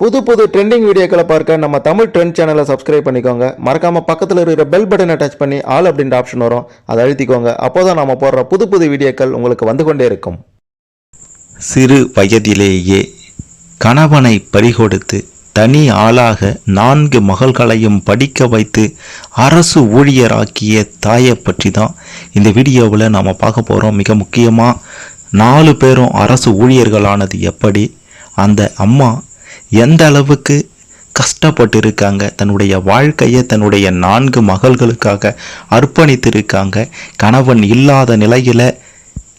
புது புது ட்ரெண்டிங் வீடியோக்களை பார்க்க நம்ம தமிழ் ட்ரெண்ட் சேனலை சப்ஸ்கிரைப் பண்ணிக்கோங்க. மறக்காமல் பக்கத்தில் இருக்கிற பெல் பட்டனை டச் பண்ணி ஆல் அப்படின்ற ஆப்ஷன் வரும். அதை அழுத்திக்கோங்க. அப்போதான் நம்ம போடுற புது புது வீடியோக்கள் உங்களுக்கு வந்து கொண்டே இருக்கும். சிறு வயதிலேயே கணவனை பறிகொடுத்து தனி ஆளாக நான்கு மகள்களையும் படிக்க வைத்து அரசு ஊழியராக்கிய தாயை பற்றி தான் இந்த வீடியோவில் நாம் பார்க்க போகிறோம் மிக முக்கியமாக நாலு பேரும் அரசு ஊழியர்களானது எப்படி? அந்த அம்மா எந்த அளவுக்கு கஷ்டப்பட்டு இருக்காங்க தன்னுடைய வாழ்க்கையை தன்னுடைய நான்கு மகள்களுக்காக அர்ப்பணித்திருக்காங்க கணவன் இல்லாத நிலையில்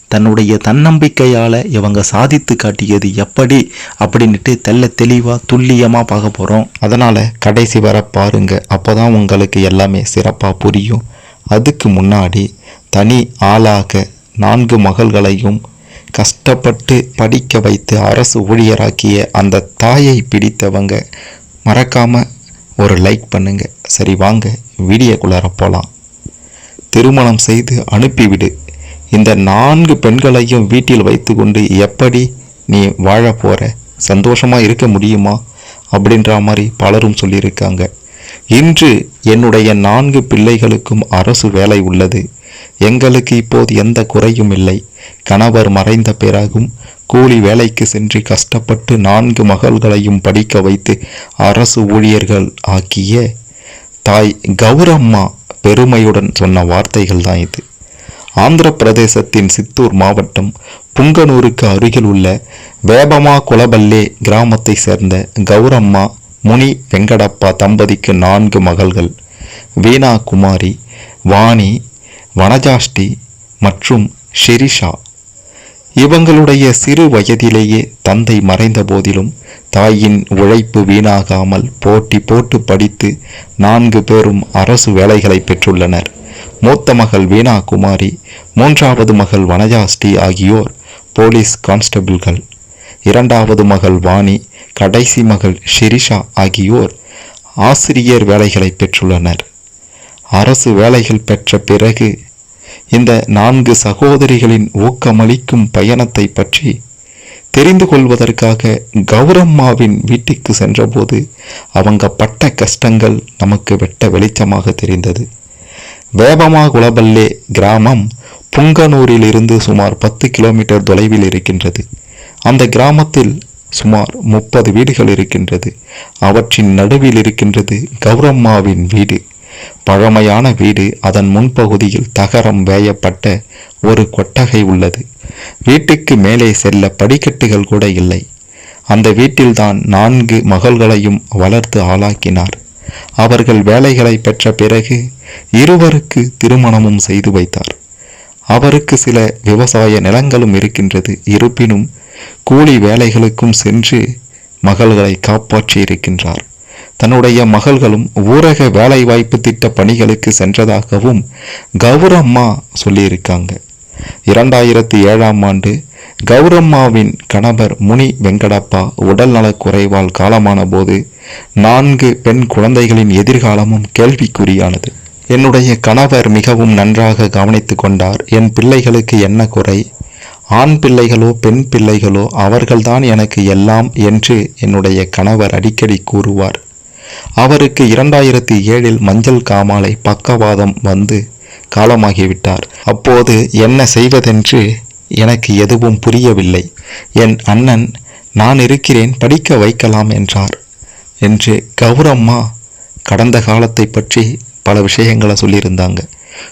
தன்னுடைய தன்னம்பிக்கையால் இவங்க சாதித்து காட்டியது எப்படி அப்படின்ட்டு தெல்ல தெளிவாக துல்லியமாக பார்க்க போகிறோம் அதனால் கடைசி வர பாருங்க. அப்போ தான் உங்களுக்கு எல்லாமே சிறப்பாக புரியும். அதுக்கு முன்னாடி தனி ஆளாக நான்கு மகள்களையும் கஷ்டப்பட்டு படிக்க வைத்து அரசு ஊழியராக்கிய அந்த தாயை பிடித்தவங்க மறக்காமல் ஒரு லைக் பண்ணுங்க. சரி வாங்க வீடியோக்குள்ளார போகலாம் திருமணம் செய்து அனுப்பிவிடு. இந்த நான்கு பெண்களையும் வீட்டில் வைத்துக்கொண்டு எப்படி நீ வாழ போகிற சந்தோஷமாக இருக்க முடியுமா? அப்படின்ற மாதிரி பலரும் சொல்லியிருக்காங்க. இன்று என்னுடைய நான்கு பிள்ளைகளுக்கும் அரசு வேலை உள்ளது. எங்களுக்கு இப்போது எந்த குறையும் இல்லை. கணவர் மறைந்த பிறகும் கூலி வேலைக்கு சென்று கஷ்டப்பட்டு நான்கு மகள்களையும் படிக்க வைத்து அரசு ஊழியர்கள் ஆக்கிய தாய் கௌரம்மா பெருமையுடன் சொன்ன வார்த்தைகள் தான் இது. ஆந்திர பிரதேசத்தின் சித்தூர் மாவட்டம் புங்கனூருக்கு அருகில் உள்ள வேபமா குலபல்லே கிராமத்தை சேர்ந்த கௌரம்மா முனி வெங்கடப்பா தம்பதிக்கு நான்கு மகள்கள். வீணா குமாரி வாணி வனஜாஷ்டி மற்றும் ஷெரிஷா இவங்களுடைய சிறு வயதிலேயே தந்தை மறைந்த போதிலும் தாயின் உழைப்பு வீணாகாமல் போட்டி போட்டு படித்து நான்கு பேரும் அரசு வேலைகளை பெற்றுள்ளனர். மூத்த மகள் வீணா குமாரி மூன்றாவது மகள் வனஜாஸ்டி ஆகியோர் போலீஸ் கான்ஸ்டபிள்கள். இரண்டாவது மகள் வாணி கடைசி மகள் ஷிரிஷா ஆகியோர் ஆசிரியர் வேலைகளை பெற்றுள்ளனர். அரசு வேலைகள் பெற்ற பிறகு இந்த நான்கு சகோதரிகளின் ஊக்கமளிக்கும் பயணத்தை பற்றி தெரிந்து கொள்வதற்காக கௌரம்மாவின் வீட்டுக்கு சென்றபோது அவங்க பட்ட கஷ்டங்கள் நமக்கு வெட்ட வெளிச்சமாக தெரிந்தது. வேபமா குலபல்லே கிராமம் புங்கனூரிலிருந்து சுமார் பத்து கிலோமீட்டர் தொலைவில் இருக்கின்றது. அந்த கிராமத்தில் சுமார் முப்பது வீடுகள் இருக்கின்றது. அவற்றின் நடுவில் இருக்கின்றது கௌரம்மாவின் வீடு. பழமையான வீடு அதன் முன்பகுதியில் தகரம் வேயப்பட்ட ஒரு கொட்டகை உள்ளது. வீட்டுக்கு மேலே செல்ல படிக்கட்டுகள் கூட இல்லை. அந்த வீட்டில்தான் நான்கு மகள்களையும் வளர்த்து ஆளாக்கினார். அவர்கள் வேலைகளை பெற்ற பிறகு இருவருக்கு திருமணமும் செய்து வைத்தார். அவருக்கு சில விவசாய நிலங்களும் இருக்கின்றது. இருப்பினும் கூலி வேலைகளுக்கும் சென்று மகள்களை காப்பாற்றி இருக்கின்றார் தன்னுடைய மகள்களும் ஊரக வேலைவாய்ப்பு திட்ட பணிகளுக்கு சென்றதாகவும் கௌரம்மா சொல்லியிருக்காங்க. இரண்டாயிரத்தி ஏழாம் ஆண்டு கௌரம்மாவின் கணவர் முனி வெங்கடப்பா உடல்நலக் குறைவால் காலமான போது நான்கு பெண் குழந்தைகளின் எதிர்காலமும் கேள்விக்குறியானது. என்னுடைய கணவர் மிகவும் நன்றாக கவனித்து கொண்டார். என் பிள்ளைகளுக்கு என்ன குறை? ஆண் பிள்ளைகளோ பெண் பிள்ளைகளோ அவர்கள்தான் எனக்கு எல்லாம் என்று என்னுடைய கணவர் அடிக்கடி கூறுவார். அவருக்கு இரண்டாயிரத்தி ஏழில் மஞ்சள் காமாலை பக்கவாதம் வந்து காலமாகிவிட்டார். அப்போது என்ன செய்வதென்று எனக்கு எதுவும் புரியவில்லை. என் அண்ணன் நான் இருக்கிறேன் படிக்க வைக்கலாம் என்றார். என்று கௌரம்மா கடந்த காலத்தை பற்றி பல விஷயங்களை சொல்லியிருந்தாங்க.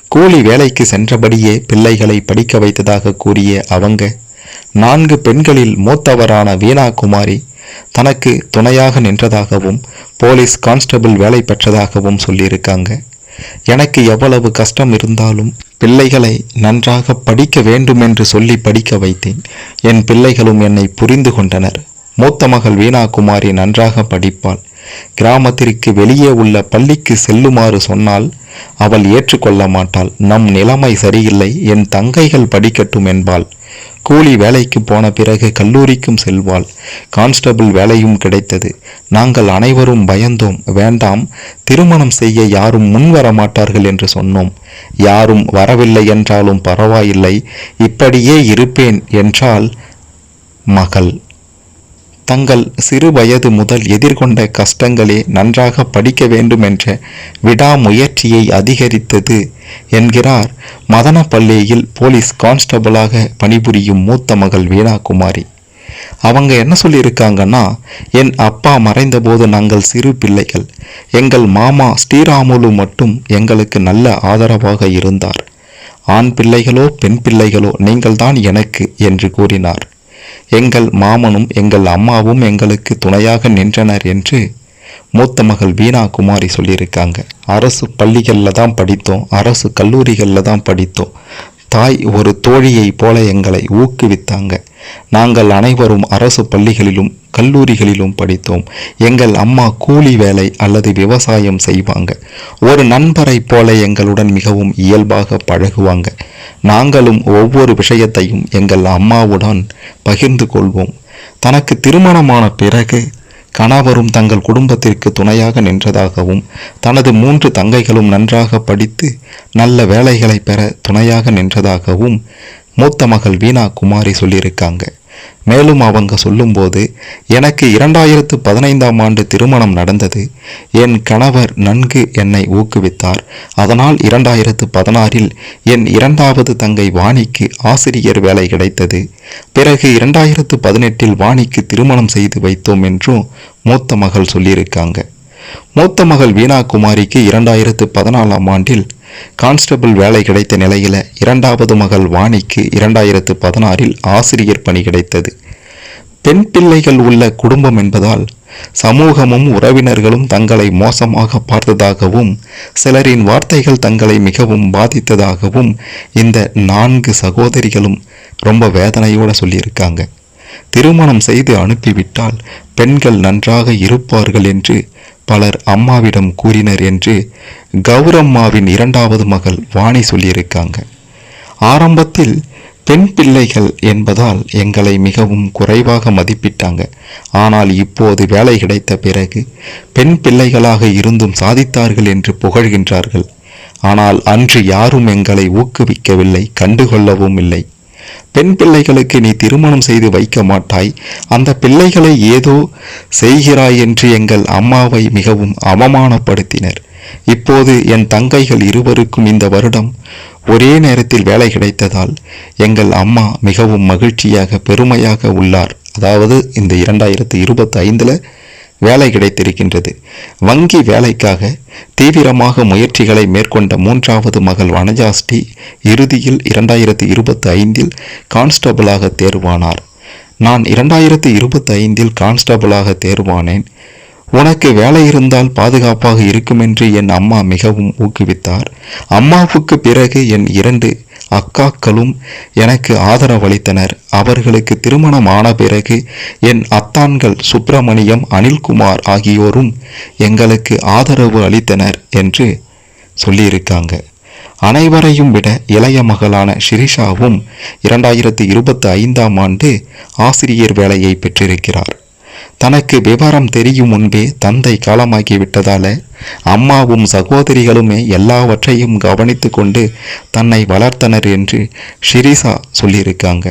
கூலி வேலைக்கு சென்றபடியே பிள்ளைகளை படிக்க வைத்ததாக கூறிய அவங்க நான்கு பெண்களில் மூத்தவரான வீணா குமாரி தனக்கு துணையாக நின்றதாகவும் போலீஸ் கான்ஸ்டபிள் வேலை பெற்றதாகவும் சொல்லியிருக்காங்க. எனக்கு எவ்வளவு கஷ்டம் இருந்தாலும் பிள்ளைகளை நன்றாக படிக்க வேண்டுமென்று சொல்லி படிக்க வைத்தேன். என் பிள்ளைகளும் என்னை புரிந்து கொண்டனர். மூத்த மகள் வீணா குமாரி நன்றாக படிப்பாள். கிராமத்திற்கு வெளியே உள்ள பள்ளிக்கு செல்லுமாறு சொன்னால் அவள் ஏற்றுக்கொள்ள மாட்டாள். நம் நிலைமை சரியில்லை. என் தங்கைகள் படிக்கட்டும் என்பாள். கூலி வேலைக்கு போன பிறகு கல்லூரிக்கும் செல்வாள். கான்ஸ்டபிள் வேலையும் கிடைத்தது. நாங்கள் அனைவரும் பயந்தோம். வேண்டாம் திருமணம் செய்ய யாரும் முன்வர மாட்டார்கள் என்று சொன்னோம். யாரும் வரவில்லை என்றாலும் பரவாயில்லை. இப்படியே இருப்பேன் என்றால் மகள். தங்கள் சிறு வயது முதல் எதிர்கொண்ட கஷ்டங்களே நன்றாக படிக்க வேண்டும் என்ற விடாமுயற்சியை அதிகரித்தது என்கிறார் மதனப்பள்ளியில் போலீஸ் கான்ஸ்டபிளாக பணிபுரியும் மூத்த மகள் வீணாகுமாரி. அவங்க என்ன சொல்லியிருக்காங்கன்னா என் அப்பா மறைந்தபோது நாங்கள் சிறு பிள்ளைகள். எங்கள் மாமா ஸ்ரீராமுலு மட்டும் எங்களுக்கு நல்ல ஆதரவாக இருந்தார். ஆண் பிள்ளைகளோ பெண் பிள்ளைகளோ நீங்கள்தான் எனக்கு என்று கூறினார். எங்கள் மாமனும் எங்கள் அம்மாவும் எங்களுக்கு துணையாக நின்றனர் என்று மூத்த மகள் வீணா குமாரி சொல்லியிருக்காங்க. அரசு பள்ளிகளில் தான் படித்தோம் அரசு கல்லூரிகளில் தான் படித்தோம். தாய் ஒரு தோழியைப் போல எங்களை ஊக்குவித்தாங்க. நாங்கள் அனைவரும் அரசு பள்ளிகளிலும் கல்லூரிகளிலும் படித்தோம். எங்கள் அம்மா கூலி வேலை அல்லது விவசாயம் செய்வாங்க. ஒரு நண்பரைப் போல எங்களுடன் மிகவும் இயல்பாக பழகுவாங்க. நாங்களும் ஒவ்வொரு விஷயத்தையும் எங்கள் அம்மாவுடன் பகிர்ந்து கொள்வோம். தனக்கு திருமணமான பிறகு கணவரும் தங்கள் குடும்பத்திற்கு துணையாக நின்றதாகவும் தனது மூன்று தங்கைகளும் நன்றாக படித்து நல்ல வேலைகளை பெற துணையாக நின்றதாகவும் மூத்த மகள் வீணா குமாரி சொல்லியிருக்காங்க. மேலும் அவங்க சொல்லும்போது எனக்கு இரண்டாயிரத்து பதினைந்தாம் ஆண்டு திருமணம் நடந்தது. என் கணவர் நன்கு என்னை ஊக்குவித்தார். அதனால் இரண்டாயிரத்து பதினாறில் என் இரண்டாவது தங்கை வாணிக்கு ஆசிரியர் வேலை கிடைத்தது. பிறகு இரண்டாயிரத்து பதினெட்டில் வாணிக்கு திருமணம் செய்து வைத்தோம் என்றும் மூத்த மகள் சொல்லியிருக்காங்க. மூத்த மகள் வீணா குமாரிக்கு இரண்டாயிரத்து பதினாலாம் ஆண்டில் கான்ஸ்டபிள் வேலை கிடைத்த நிலையில இரண்டாவது மகள் வாணிக்கு இரண்டாயிரத்து பதினாறில் ஆசிரியர் பணி கிடைத்தது. பெண் பிள்ளைகள் உள்ள குடும்பம் என்பதால் சமூகமும் உறவினர்களும் தங்களை மோசமாக பார்த்ததாகவும் சிலரின் வார்த்தைகள் தங்களை மிகவும் பாதித்ததாகவும் இந்த நான்கு சகோதரிகளும் ரொம்ப வேதனையோட சொல்லியிருக்காங்க. திருமணம் செய்து அனுப்பிவிட்டால் பெண்கள் நன்றாக இருப்பார்கள் என்று பலர் அம்மாவிடம் கூறினர் என்று கௌரம்மாவின் இரண்டாவது மகள் வாணி சொல்லியிருக்காங்க. ஆரம்பத்தில் பெண் பிள்ளைகள் என்பதால் எங்களை மிகவும் குறைவாக மதிப்பிட்டாங்க. ஆனால் இப்போது வேலை கிடைத்த பிறகு பெண் பிள்ளைகளாக இருந்தும் சாதித்தார்கள் என்று புகழ்கின்றார்கள். ஆனால் அன்று யாரும் எங்களை ஊக்குவிக்கவில்லை கண்டுகொள்ளவும் இல்லை. பெண் பிள்ளைகளுக்கு நீ திருமணம் செய்து வைக்க மாட்டாய். அந்த பிள்ளைகளை ஏதோ செய்கிறாய் என்று எங்கள் அம்மாவை மிகவும் அவமானப்படுத்தினர். இப்போது என் தங்கைகள் இருவருக்கும் இந்த வருடம் ஒரே நேரத்தில் வேலை கிடைத்ததால் எங்கள் அம்மா மிகவும் மகிழ்ச்சியாக பெருமையாக உள்ளார். அதாவது இந்த இரண்டாயிரத்தி இருபத்தி ஐந்தில் வேலை கிடைத்திருக்கின்றது. வங்கி வேலைக்காக தீவிரமாக முயற்சிகளை மேற்கொண்ட மூன்றாவது மகள் வனஜாஸ்ரீ இறுதியில் இரண்டாயிரத்தி இருபத்தி ஐந்தில் கான்ஸ்டபிளாக தேர்வானார். நான் இரண்டாயிரத்தி இருபத்தி ஐந்தில் கான்ஸ்டபிளாக தேர்வானேன். உனக்கு வேலை இருந்தால் பாதுகாப்பாக இருக்குமென்று என் அம்மா மிகவும் ஊக்குவித்தார். அம்மாவுக்கு பிறகு என் இரண்டு அக்காக்களும் எனக்கு ஆதரவளித்தனர். அவர்களுக்கு திருமணம் ஆன பிறகு என் அத்தான்கள் சுப்பிரமணியம் அனில்குமார் ஆகியோரும் எங்களுக்கு ஆதரவு அளித்தனர் என்று சொல்லியிருக்காங்க. அனைவரையும் விட இளைய மகளான ஷிரிஷாவும் இரண்டாயிரத்தி இருபத்தி ஐந்தாம் ஆண்டு ஆசிரியர் வேலையை பெற்றிருக்கிறார். தனக்கு விவரம் தெரியும் முன்பே தந்தை காலமாகிவிட்டதால அம்மாவும் சகோதரிகளுமே எல்லாவற்றையும் கவனித்து கொண்டு தன்னை வளர்த்தனர் என்று ஷிரிசா சொல்லியிருக்காங்க.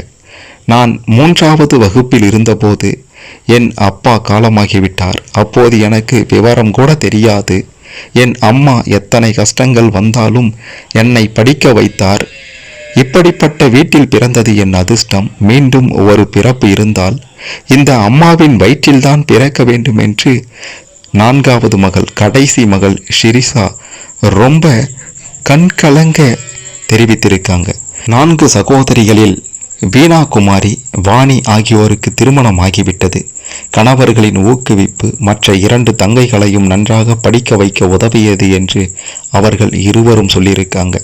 நான் மூன்றாவது வகுப்பில் இருந்தபோது என் அப்பா காலமாகிவிட்டார். அப்போது எனக்கு விவரம் கூட தெரியாது. என் அம்மா எத்தனை கஷ்டங்கள் வந்தாலும் என்னை படிக்க வைத்தார். இப்படிப்பட்ட வீட்டில் பிறந்தது என் அதிர்ஷ்டம். மீண்டும் ஒரு பிறப்பு இருந்தால் இந்த அம்மாவின் வயிற்றில்தான் பிறக்க வேண்டும் என்று நான்காவது மகள் கடைசி மகள் ஷிரிசா ரொம்ப கண்கலங்க தெரிவித்திருக்காங்க. நான்கு சகோதரிகளில் வீணா குமாரி வாணி ஆகியோருக்கு திருமணம் ஆகிவிட்டது கணவர்களின் ஊக்குவிப்பு மற்ற இரண்டு தங்கைகளையும் நன்றாக படிக்க வைக்க உதவியது என்று அவர்கள் இருவரும் சொல்லியிருக்காங்க.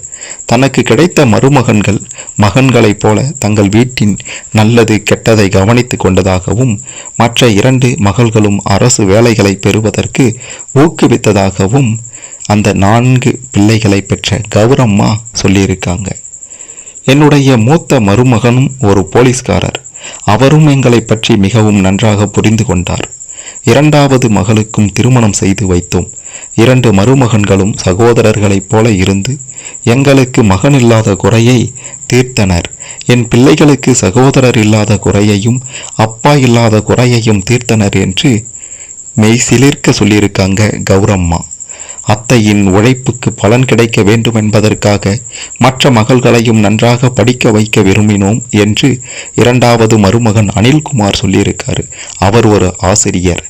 தனக்கு கிடைத்த மருமகன்கள் மகன்களைப் போல தங்கள் வீட்டின் நல்லது கெட்டதை கவனித்து கொண்டதாகவும் மற்ற இரண்டு மகள்களும் அரசு வேலைகளை பெறுவதற்கு ஊக்குவித்ததாகவும் அந்த நான்கு பிள்ளைகளை பெற்ற கௌரம்மா சொல்லியிருக்காங்க. என்னுடைய மூத்த மருமகனும் ஒரு போலீஸ்காரர். அவரும் எங்களை பற்றி மிகவும் நன்றாக புரிந்து கொண்டார். இரண்டாவது மகளுக்கும் திருமணம் செய்து வைத்தோம். இரண்டு மருமகன்களும் சகோதரர்களைப் போல இருந்து எங்களுக்கு மகனில்லாத குறையை தீர்த்தனர். என் பிள்ளைகளுக்கு சகோதரர் இல்லாத குறையையும் அப்பா இல்லாத குறையையும் தீர்த்தனர் என்று மெய் சிலிர்க்க சொல்லியிருக்காங்க கௌரம்மா. அத்தையின் உழைப்புக்கு பலன் கிடைக்க வேண்டும் என்பதற்காக மற்ற மகள்களையும் நன்றாக படிக்க வைக்க விரும்பினோம் என்று இரண்டாவது மருமகன் அனில்குமார் சொல்லியிருக்காரு. அவர் ஒரு ஆசிரியர்.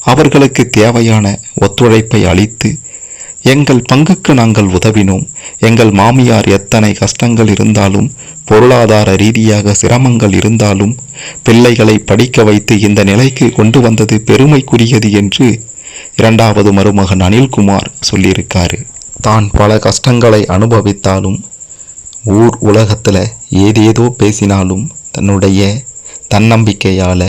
அவர்களுக்கு தேவையான ஒத்துழைப்பை அளித்து எங்கள் பங்குக்கு நாங்கள் உதவினோம். எங்கள் மாமியார் எத்தனை கஷ்டங்கள் இருந்தாலும் பொருளாதார ரீதியாக சிரமங்கள் இருந்தாலும் பிள்ளைகளை படிக்க வைத்து இந்த நிலைக்கு கொண்டு வந்தது பெருமைக்குரியது என்று இரண்டாவது மருமகன் அனில்குமார் சொல்லியிருக்காரு. தான் பல கஷ்டங்களை அனுபவித்தாலும் ஊர் உலகத்தில் ஏதேதோ பேசினாலும் தன்னுடைய தன்னம்பிக்கையால்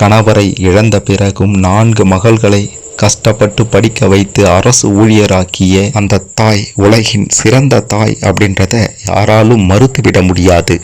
கணவரை இழந்த பிறகும் நான்கு மகள்களை கஷ்டப்பட்டு படிக்க வைத்து அரசு ஊழியராக்கிய அந்த தாய் உலகின் சிறந்த தாய் அப்படின்றத யாராலும் மறுத்துவிட முடியாது.